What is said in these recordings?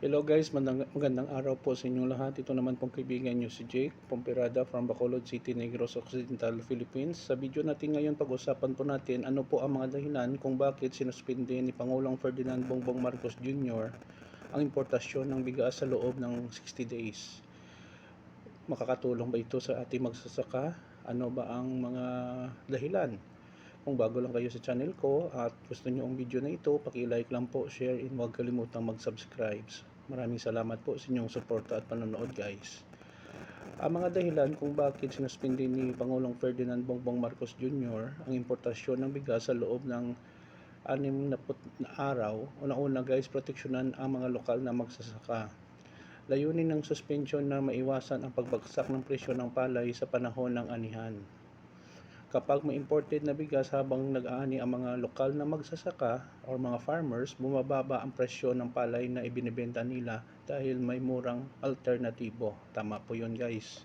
Hello guys, magandang, araw po sa inyong lahat. Ito naman pong kaibigan nyo si Jake Pomperada from Bacolod City, Negros Occidental, Philippines. Sa video natin ngayon, pag-usapan po natin ano po ang mga dahilan kung bakit sinuspinde ni Pangulong Ferdinand Bongbong Marcos Jr. ang importasyon ng bigas sa loob ng 60 days. Makakatulong ba ito sa ating magsasaka? Ano ba ang mga dahilan? Kung bago lang kayo sa channel ko at gusto nyo ang video na ito, paki-like lang po, share, and huwag kalimutang mag-subscribe. Maraming salamat po sa inyong suporta at panonood guys. Ang mga dahilan kung bakit sinuspindi ni Pangulong Ferdinand Bongbong Marcos Jr. ang importasyon ng bigas sa loob ng anim na, put- na araw. Una-una guys, proteksyonan ang mga lokal na magsasaka. Layunin ng suspension na maiwasan ang pagbagsak ng presyo ng palay sa panahon ng anihan. Kapag may imported na bigas habang nag-aani ang mga lokal na magsasaka or mga farmers, bumababa ang presyo ng palay na ibinibenta nila dahil may murang alternatibo. Tama po yun guys.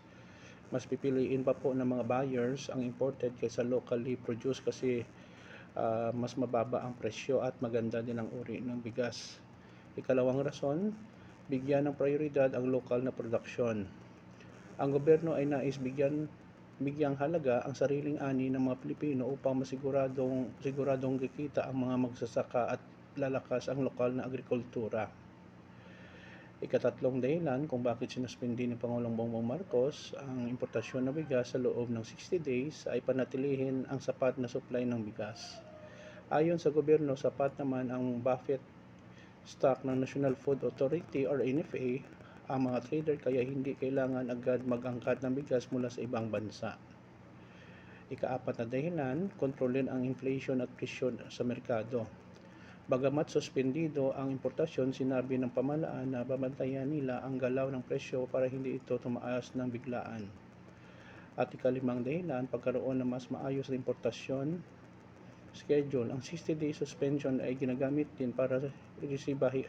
Mas pipiliin pa po ng mga buyers ang imported kaysa locally produced kasi ah, mas mababa ang presyo at maganda din ang uri ng bigas. Ikalawang rason, bigyan ng prioridad ang lokal na produksyon. Ang gobyerno ay nais bigyan bigyang halaga ang sariling ani ng mga Pilipino upang masiguradong siguradong kikita ang mga magsasaka at lalakas ang lokal na agrikultura. Ikatatlong dahilan kung bakit sinuspindi ni Pangulong Bongbong Marcos ang importasyon ng bigas sa loob ng 60 days ay panatilihin ang sapat na supply ng bigas. Ayon sa gobyerno, sapat naman ang buffet stock ng National Food Authority or NFA ang mga trader kaya hindi kailangan agad mag-angkat ng bigas mula sa ibang bansa. Ikaapat na dahilan, kontrolin ang inflation at presyo sa merkado. Bagamat suspendido ang importasyon, sinabi ng pamalaan na babantayan nila ang galaw ng presyo para hindi ito tumaas ng biglaan. At ikalimang dahilan, pagkaroon ng mas maayos na importasyon schedule. Ang 60-day suspension ay ginagamit din para resibahi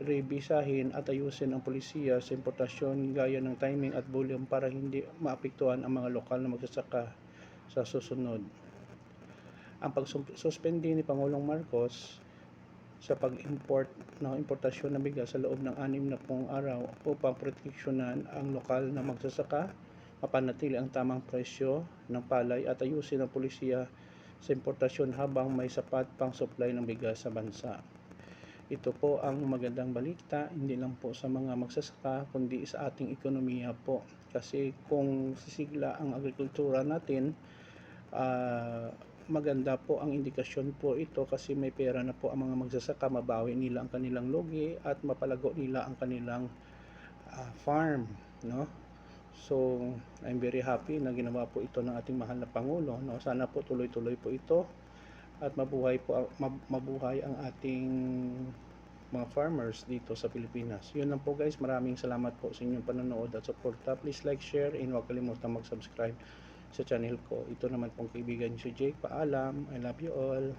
rebisahin at ayusin ang polisiya sa importasyon gaya ng timing at volume para hindi maapektuhan ang mga lokal na magsasaka sa susunod. Ang pagsuspende ni Pangulong Marcos sa pag-import ng importasyon ng bigas sa loob ng anim na pong araw upang proteksyonan ang lokal na magsasaka, mapanatili ang tamang presyo ng palay at ayusin ang polisiya sa importasyon habang may sapat pang supply ng bigas sa bansa. Ito po ang magandang balita, hindi lang po sa mga magsasaka, kundi sa ating ekonomiya po. Kasi kung sisigla ang agrikultura natin, ah, maganda po ang indikasyon po ito kasi may pera na po ang mga magsasaka, mabawi nila ang kanilang logi at mapalago nila ang kanilang ah, farm. No? So, I'm very happy na ginawa po ito ng ating mahal na Pangulo. No? Sana po tuloy-tuloy po ito at mabuhay po mab- mabuhay ang ating mga farmers dito sa Pilipinas. Yun lang po guys. Maraming salamat po sa inyong panonood at suporta. Please like, share, and huwag kalimutan mag-subscribe sa channel ko. Ito naman pong kaibigan si Jake. Paalam. I love you all.